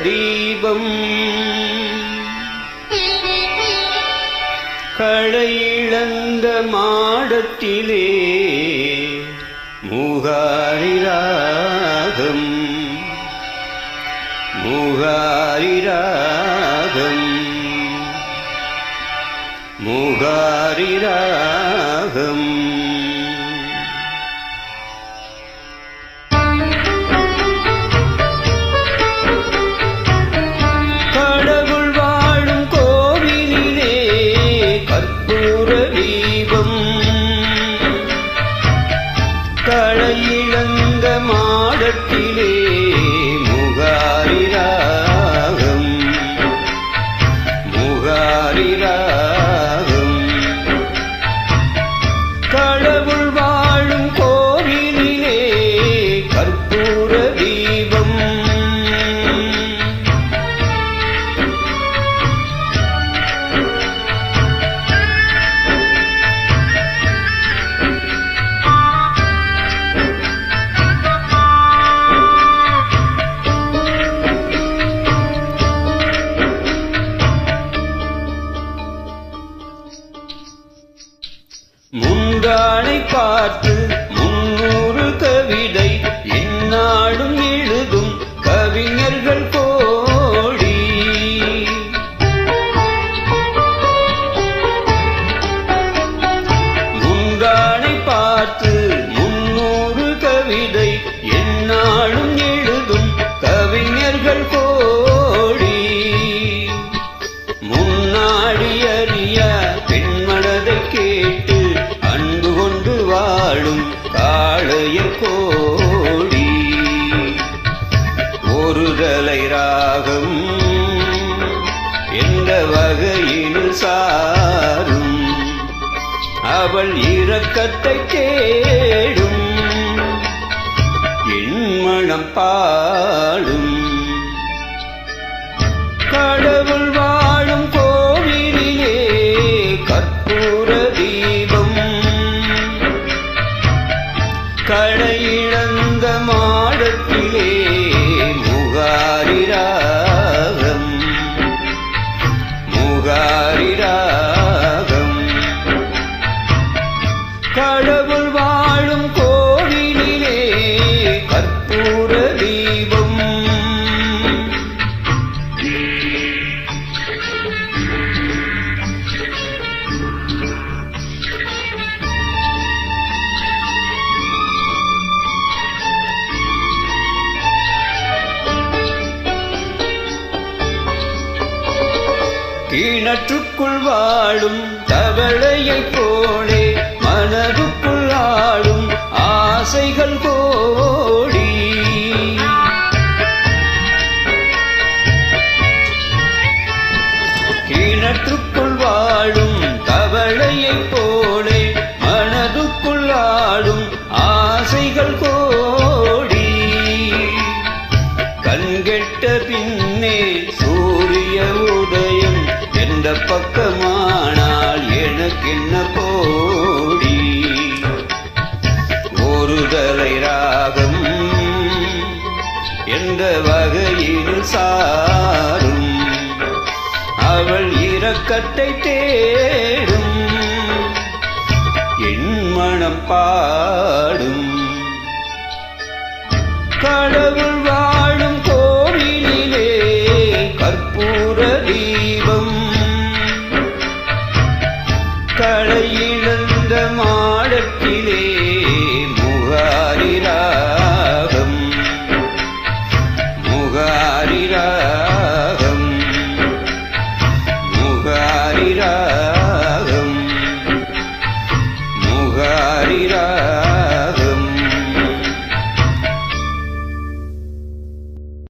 கற்பூர தீபம். களையிழந்த மாடத்திலே மூகாரி ராகம் மூகாரி முந்தானை பார்த்து ஒருதலை ராகம் எந்த வகையில் சாரும்? அவள் இரக்கத்தை தேடும். என் மனம் பா கிணற்றுக்குள் வாழும் தவளையைப் போலே பக்கமானால் எனக்கென்ன கோடி? ஒருதலை ராகம் எந்த வகையில் சாரும்? அவள் இரக்கத்தை தேடும். என் மனம் பாடும். கடவுள்